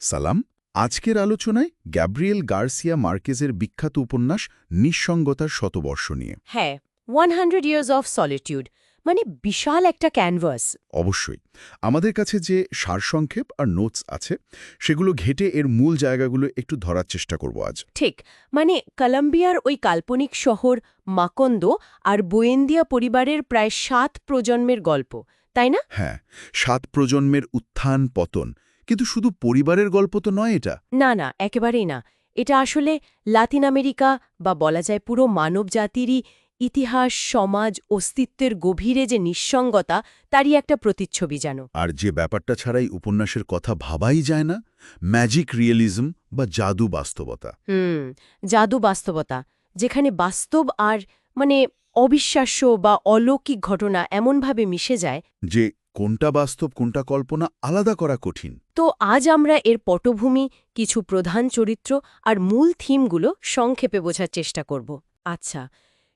সালাম আজকের আলোচনায় গ্যাব্রিয়েল গার্সিয়া মার্কেজের বিখ্যাত উপন্যাস নিঃসঙ্গতার শতবর্ষ নিয়ে। হ্যাঁ one hundred years of solitude মানে বিশাল একটা ক্যানভাস অবশ্যই আমাদের কাছে যে সারসংক্ষেপ আর নোটস আছে সেগুলো ঘেটে এর মূল জায়গাগুলো একটু ধরার চেষ্টা করব আজ। ঠিক মানে কলম্বিয়ার ওই কাল্পনিক শহর মাকন্দো আর বোয়েন্দিয়া পরিবারের প্রায় সাত প্রজন্মের গল্প তাই না? হ্যাঁ সাত প্রজন্মের উত্থান পতন কিন্তু শুধু পরিবারের গল্প তো নয় এটা। না না একেবারেই না। এটা আসলে লাতিন আমেরিকা বা বলা যায় পুরো মানব জাতিরই ইতিহাস সমাজ অস্তিত্বের গভীরে যে নিঃসঙ্গতা তারই একটা প্রতিচ্ছবি যেন। আর যে ব্যাপারটা ছাড়াই উপন্যাসের কথা ভাবাই যায় না ম্যাজিক রিয়েলিজম বা জাদু বাস্তবতা। হুম জাদু বাস্তবতা যেখানে বাস্তব আর মানে অবিশ্বাস্য বা অলৌকিক ঘটনা এমনভাবে মিশে যায় যে কোনটা বাস্তব কোনটা কল্পনা আলাদা করা কঠিন। তো আজ আমরা এর পটভূমি কিছু প্রধান চরিত্র আর মূল থিমগুলো সংক্ষেপে বোঝার চেষ্টা করব। আচ্ছা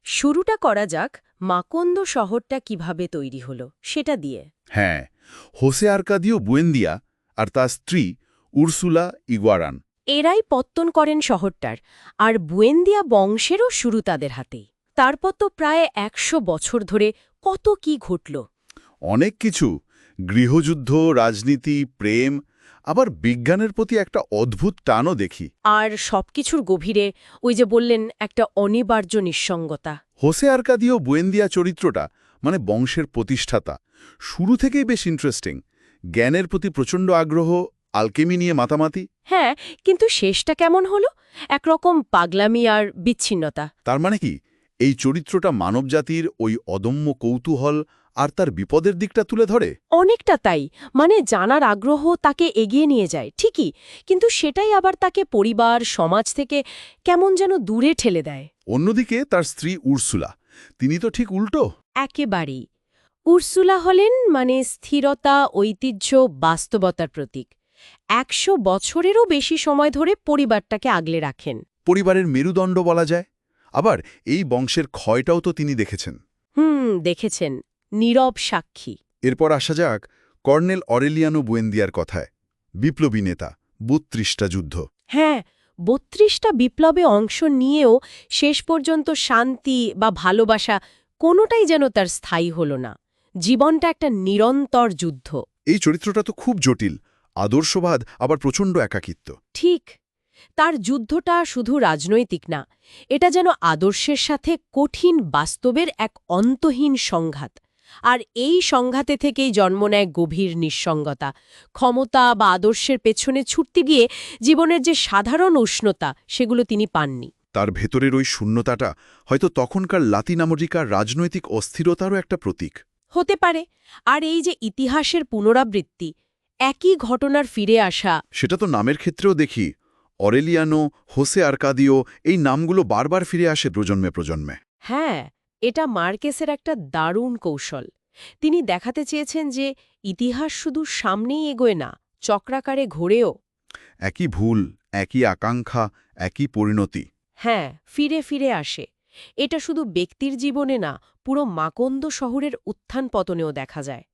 শুরুটা করা যাক মাকন্দ শহরটা কীভাবে তৈরি হলো সেটা দিয়ে। হ্যাঁ হোসে আরকাদিও বুয়েন্দিয়া আর তার স্ত্রী উরসুলা ইগুয়ারান। এরাই পত্তন করেন শহরটার আর বুয়েন্দিয়া বংশেরও শুরু তাদের হাতেই। তারপর তো প্রায় একশো বছর ধরে কত কি ঘটল অনেক কিছু। গৃহযুদ্ধ রাজনীতি প্রেম আবার বিজ্ঞানের প্রতি একটা অদ্ভুত টানও দেখি। আর সবকিছুর গভীরে ওই যে বললেন একটা অনিবার্য নিঃসঙ্গতা। হোসে আরকাদিও বুয়েন্দিয়া চরিত্রটা মানে বংশের প্রতিষ্ঠাতা শুরু থেকেই বেশ ইন্টারেস্টিং জ্ঞানের প্রতি প্রচণ্ড আগ্রহ আলকেমি নিয়ে মাতামাতি। হ্যাঁ কিন্তু শেষটা কেমন হলো? একরকম পাগলামি আর বিচ্ছিন্নতা। তার মানে কি? এই চরিত্রটা মানবজাতির ওই অদম্য কৌতূহল আর তার বিপদের দিকটা তুলে ধরে? অনেকটা তাই। মানে জানার আগ্রহ তাকে এগিয়ে নিয়ে যায় ঠিকই। কিন্তু সেটাই আবার তাকে পরিবার সমাজ থেকে কেমন যেন দূরে ঠেলে দেয়। অন্যদিকে তার স্ত্রী উর্সুলা। তিনি তো ঠিক উল্টো। একেবারেই। উর্সুলা হলেন মানে স্থিরতা ঐতিহ্য বাস্তবতার প্রতীক। একশো বছরেরও বেশি সময় ধরে পরিবারটাকে আগলে রাখেন। পরিবারের মেরুদণ্ড বলা যায়। আবার এই বংশের ক্ষয়টাও তো তিনি দেখেছেন। হুম দেখেছেন। নীরব সাক্ষী। এরপর আসা যাক কর্নেল অরেলিয়ানো বুয়েন্দিয়ার কথায়। বিপ্লবী নেতা বত্রিশটা যুদ্ধ। হ্যাঁ বত্রিশটা বিপ্লবে অংশ নিয়েও শেষ পর্যন্ত শান্তি বা ভালোবাসা কোনোটাই যেন তার স্থায়ী হল না। জীবনটা একটা নিরন্তর যুদ্ধ। এই চরিত্রটা তো খুব জটিল আদর্শবাদ আবার প্রচণ্ড একাকিত্ব। ঠিক তার যুদ্ধটা শুধু রাজনৈতিক না এটা যেন আদর্শের সাথে কঠিন বাস্তবের এক অন্তহীন সংঘাত। আর এই সংঘাতে থেকেই জন্ম নেয় গভীর নিঃসঙ্গতা। ক্ষমতা বা আদর্শের পেছনে ছুটতে গিয়ে জীবনের যে সাধারণ উষ্ণতা সেগুলো তিনি পাননি। তার ভেতরের ওই শূন্যতাটা হয়তো তখনকার লাতিন আমেরিকার রাজনৈতিক অস্থিরতারও একটা প্রতীক। হতে পারে। আর এই যে ইতিহাসের পুনরাবৃত্তি একই ঘটনার ফিরে আসা সেটা তো নামের ক্ষেত্রেও দেখি। অরেলিয়ানো হোসে আরকাদিও এই নামগুলো বারবার ফিরে আসে প্রজন্মে প্রজন্মে। হ্যাঁ এটা মার্কেসের একটা দারুণ কৌশল। তিনি দেখাতে চেয়েছেন যে ইতিহাস শুধু সামনেই এগোয় না চক্রাকারে ঘোরেও। একই ভুল একই আকাঙ্ক্ষা একই পরিণতি। হ্যাঁ ফিরে ফিরে আসে। এটা শুধু ব্যক্তির জীবনে না পুরো মাকন্দ শহরের উত্থান পতনেও দেখা যায়।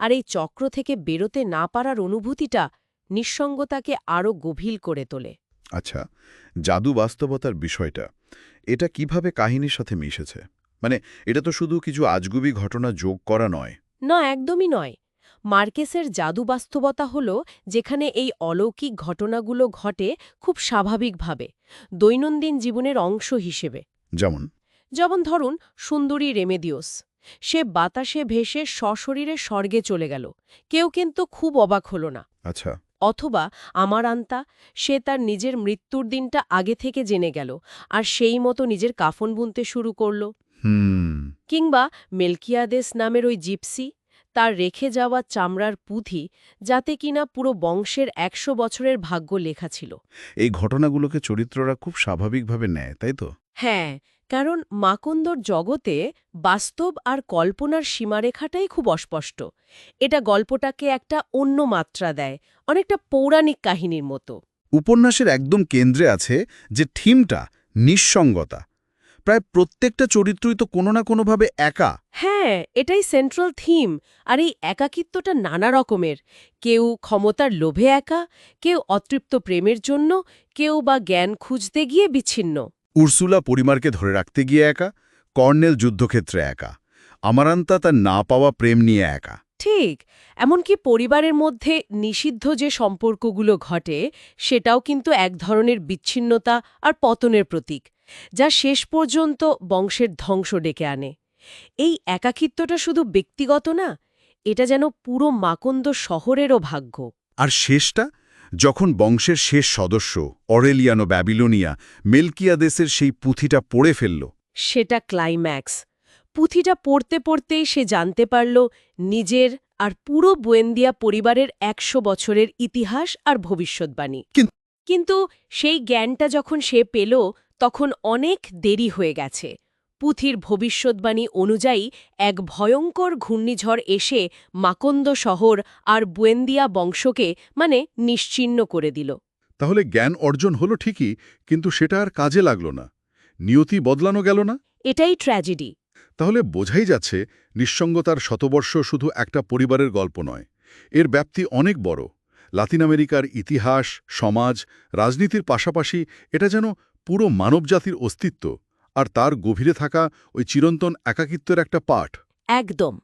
আর এই চক্র থেকে বেরোতে না পারার অনুভূতিটা নিঃসঙ্গতাকে আরও গভীর করে তোলে। আচ্ছা জাদু বাস্তবতার বিষয়টা এটা কীভাবে কাহিনীর সাথে মিশেছে? মানে এটা তো শুধু কিছু আজগুবি ঘটনা যোগ করা নয়। না একদমই নয়। মার্কেসের জাদু বাস্তবতা হল যেখানে এই অলৌকিক ঘটনাগুলো ঘটে খুব স্বাভাবিকভাবে দৈনন্দিন জীবনের অংশ হিসেবে। যেমন? যেমন ধরুন সুন্দরী রেমেদিওস। সে বাতাসে ভেসে সশরীরে স্বর্গে চলে গেল। কেউ কিন্তু খুব অবাক হল না। আচ্ছা। অথবা আমার আন্তা সে তার নিজের মৃত্যুর দিনটা আগে থেকে জেনে গেল আর সেই মতো নিজের কাফন বুনতে শুরু করল। হুম। কিংবা মেলকিয়াদেস নামের ওই জিপসি তার রেখে যাওয়া চামড়ার পুঁথি যাতে কিনা পুরো বংশের একশো বছরের ভাগ্য লেখা ছিল। এই ঘটনাগুলোকে চরিত্ররা খুব স্বাভাবিকভাবে নেয় তাই তো? হ্যাঁ কারণ মাকন্দর জগতে বাস্তব আর কল্পনার সীমারেখাটাই খুব অস্পষ্ট। এটা গল্পটাকে একটা অন্য মাত্রা দেয় অনেকটা পৌরাণিক কাহিনীর মতো। উপন্যাসের একদম কেন্দ্রে আছে যে থিমটা নিঃসঙ্গতা। প্রায় প্রত্যেকটা চরিত্রই তো কোনো না কোনোভাবে একা। হ্যাঁ এটাই সেন্ট্রাল থিম আর এই একাকিত্বটা নানা রকমের। কেউ ক্ষমতার লোভে একা কেউ অতৃপ্ত প্রেমের জন্য কেউ বা জ্ঞান খুঁজতে গিয়ে বিচ্ছিন্ন। উর্সুলা পরিমারকে ধরে রাখতে গিয়ে একা কর্নেল যুদ্ধক্ষেত্রে একা। আমারান্তা তার না পাওয়া প্রেম নিয়ে একা। ঠিক এমনকি পরিবারের মধ্যে নিষিদ্ধ যে সম্পর্কগুলো ঘটে সেটাও কিন্তু এক ধরনের বিচ্ছিন্নতা আর পতনের প্রতীক। যা শেষ পর্যন্ত বংশের ধ্বংস ডেকে আনে। এই একাকিত্বটা শুধু ব্যক্তিগত না এটা যেন পুরো মাকন্দ শহরেরও ভাগ্য। আর শেষটা? যখন বংশের শেষ সদস্য অরেলিয়ানো ব্যাবিলোনিয়া মেলকিয়াদেসের সেই পুঁথিটা পড়ে ফেলল। সেটা ক্লাইম্যাক্স। পুঁথিটা পড়তে পড়তেই সে জানতে পারল নিজের আর পুরো বুয়েন্দিয়া পরিবারের একশো বছরের ইতিহাস আর ভবিষ্যৎবাণী। কিন্তু সেই জ্ঞানটা যখন সে পেল তখন অনেক দেরি হয়ে গেছে। পুঁথির ভবিষ্যৎবাণী অনুযায়ী এক ভয়ঙ্কর ঘূর্ণিঝড় এসে মাকন্দ শহর আর বুয়েন্দিয়া বংশকে মানে নিশ্চিহ্ন করে দিল। তাহলে জ্ঞান অর্জন হলো ঠিকই কিন্তু সেটা আর কাজে লাগল না। নিয়তি বদলানো গেল না? এটাই ট্র্যাজেডি। তাহলে বোঝাই যাচ্ছে নিঃসঙ্গতার শতবর্ষ শুধু একটা পরিবারের গল্প নয়। এর ব্যাপ্তি অনেক বড়। লাতিন আমেরিকার ইতিহাস সমাজ রাজনীতির পাশাপাশি এটা যেন পুরো মানবজাতির অস্তিত্ব আর তার গভীরে থাকা ওই চিরন্তন একাকিত্বের একটা পাঠ। একদম।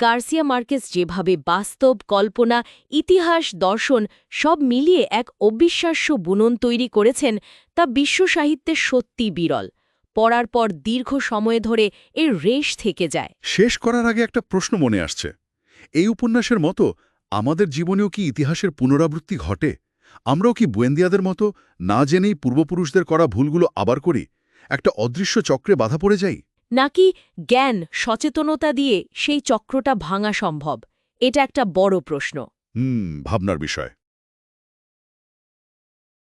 গার্সিয়া মার্কেস যেভাবে বাস্তব কল্পনা ইতিহাস দর্শন সব মিলিয়ে এক অবিশ্বাস্য বুনন তৈরি করেছেন তা বিশ্ব সাহিত্যে সত্যি বিরল। পড়ার পর দীর্ঘ সময় ধরে এর রেশ থেকে যায়। শেষ করার আগে একটা প্রশ্ন মনে আসছে। এই উপন্যাসের মতো আমাদের জীবনেও কি ইতিহাসের পুনরাবৃত্তি ঘটে? আমরাও কি বুয়েন্দিয়াদের মতো না জেনেই পূর্বপুরুষদের করা ভুলগুলো আবার করি? একটা অদৃশ্য চক্রে বাধা পড়ে যাই? নাকি জ্ঞান সচেতনতা দিয়ে সেই চক্রটা ভাঙা সম্ভব? এটা একটা বড় প্রশ্ন। হুম ভাবনার বিষয়।